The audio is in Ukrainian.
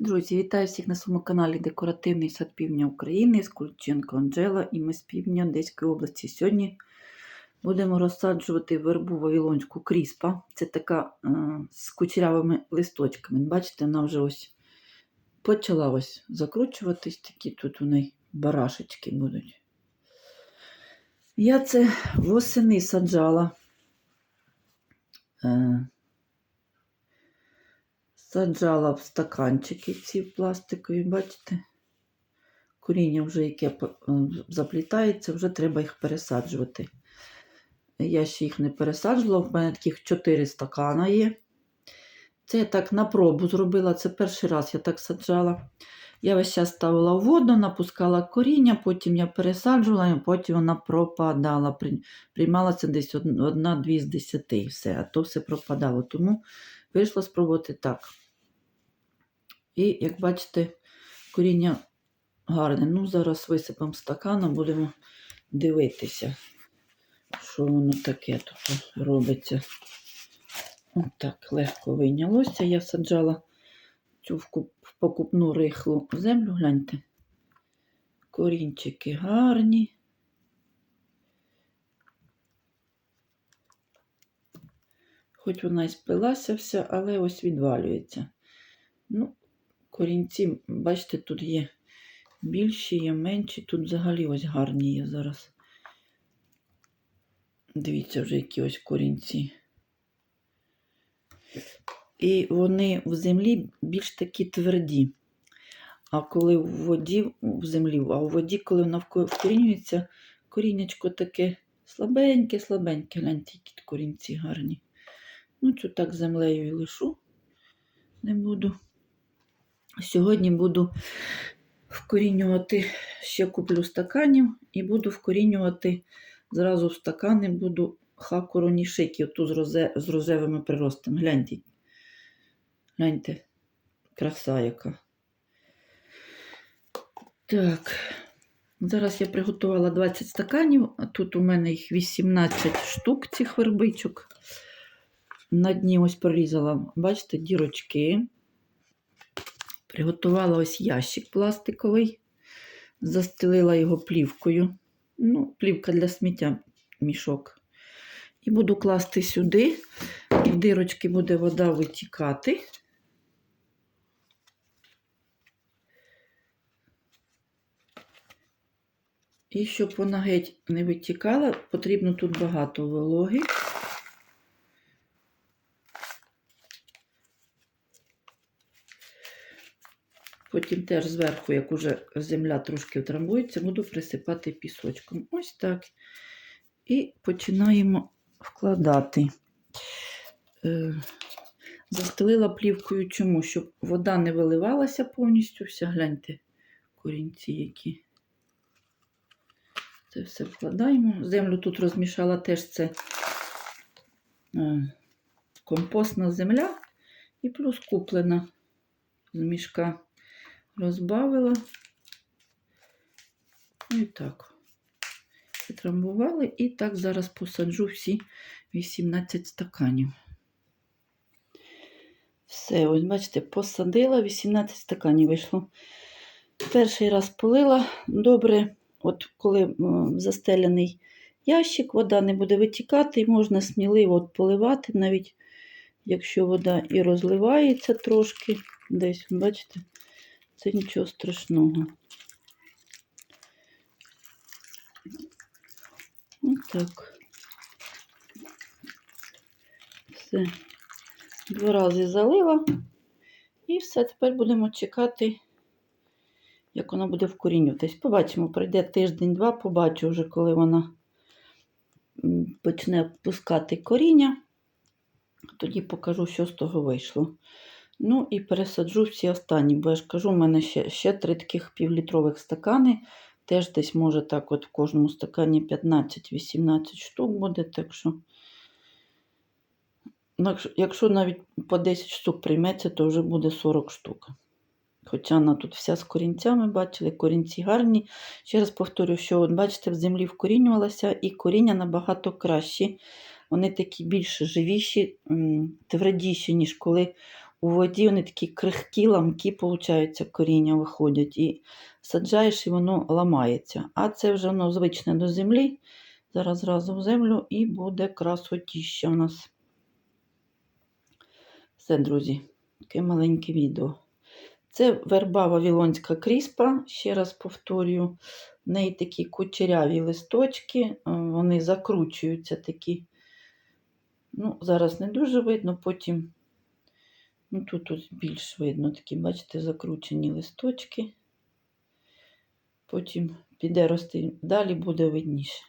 Друзі, вітаю всіх на своєму каналі Декоративний сад Півдня України з Кульченко Анджела і ми з півдня Одеської області. Сьогодні будемо розсаджувати вербу Вавилонську кріспа. Це така е, з кучерявими листочками. Бачите, вона вже ось почала ось закручуватись, такі тут у неї барашечки будуть. Я це восени саджала. Е, Саджала в стаканчики ці пластикові, бачите? Коріння вже яке е, заплітається, вже треба їх пересаджувати. Я ще їх не пересаджувала, в мене таких 4 стакана є. Це я так на пробу зробила, це перший раз я так саджала. Я весь час ставила воду, напускала коріння, потім я пересаджувала, і потім вона пропадала. Приймалася десь од- одна-дві з десяти, і все, а то все пропадало. Тому вийшло спробувати так. І, як бачите, коріння гарне. Ну, зараз висипемо стаканом, будемо дивитися, що воно таке тут робиться. Отак легко вийнялося. Я саджала цю покупну рихлу землю, гляньте. Корінчики гарні. Хоч вона і спилася вся, але ось відвалюється. Ну, корінці, бачите, тут є більші, є менші. Тут взагалі ось гарні є зараз. Дивіться, вже які ось корінці. І вони в землі більш такі тверді. А коли в воді, в землі, а у воді, коли вона вкорінюється, корінечко таке слабеньке, слабеньке. Гляньте, які корінці гарні. Ну, цю так землею і лишу. Не буду. Сьогодні буду вкорінювати, ще куплю стаканів і буду вкорінювати зразу в стакани буду хакуронішики, оту з, розе, з рожевими приростами. Гляньте. Гляньте, краса яка. Так, зараз я приготувала 20 стаканів, а тут у мене їх 18 штук цих вербичок. На дні ось прорізала, бачите, дірочки. Приготувала ось ящик пластиковий, застелила його плівкою. Ну, плівка для сміття мішок. І буду класти сюди. В дирочки буде вода витікати. І щоб вона геть не витікала, потрібно тут багато вологи. Потім теж зверху, як уже земля трошки втрамбується, буду присипати пісочком. Ось так. І починаємо вкладати. Е, Застелила плівкою чому? Щоб вода не виливалася повністю. Вся, гляньте, корінці які. Це все вкладаємо. Землю тут розмішала теж це е, компостна земля і плюс куплена з мішка розбавила. І так. Притрамбували. І так зараз посаджу всі 18 стаканів. Все, ось бачите, посадила, 18 стаканів вийшло. Перший раз полила добре. От коли м, застеляний ящик, вода не буде витікати, і можна сміливо от поливати, навіть якщо вода і розливається трошки, десь, бачите, це нічого страшного. Отак. Все. Два рази залила. І все, тепер будемо чекати, як вона буде вкорінюватись. Побачимо, пройде тиждень-два, побачу вже, коли вона почне пускати коріння. Тоді покажу, що з того вийшло. Ну і пересаджу всі останні, бо я ж кажу, у мене ще, ще три таких півлітрових стакани. Теж десь може так, от в кожному стакані 15-18 штук буде. Так що, ну, якщо навіть по 10 штук прийметься, то вже буде 40 штук. Хоча вона тут вся з корінцями, бачили, корінці гарні. Ще раз повторю, що от бачите, в землі вкорінювалася, і коріння набагато кращі. Вони такі більш живіші, твердіші, ніж коли у воді вони такі крихкі, ламкі, получаються, коріння виходять. І саджаєш, і воно ламається. А це вже воно звичне до землі. Зараз зразу в землю і буде красотіще у нас. Все, друзі, таке маленьке відео. Це верба Вавилонська кріспа, ще раз повторюю. В неї такі кучеряві листочки, е, вони закручуються такі. Ну, зараз не дуже видно, потім ну, тут ось більш видно такі, бачите, закручені листочки. Потім піде рости, далі буде видніше.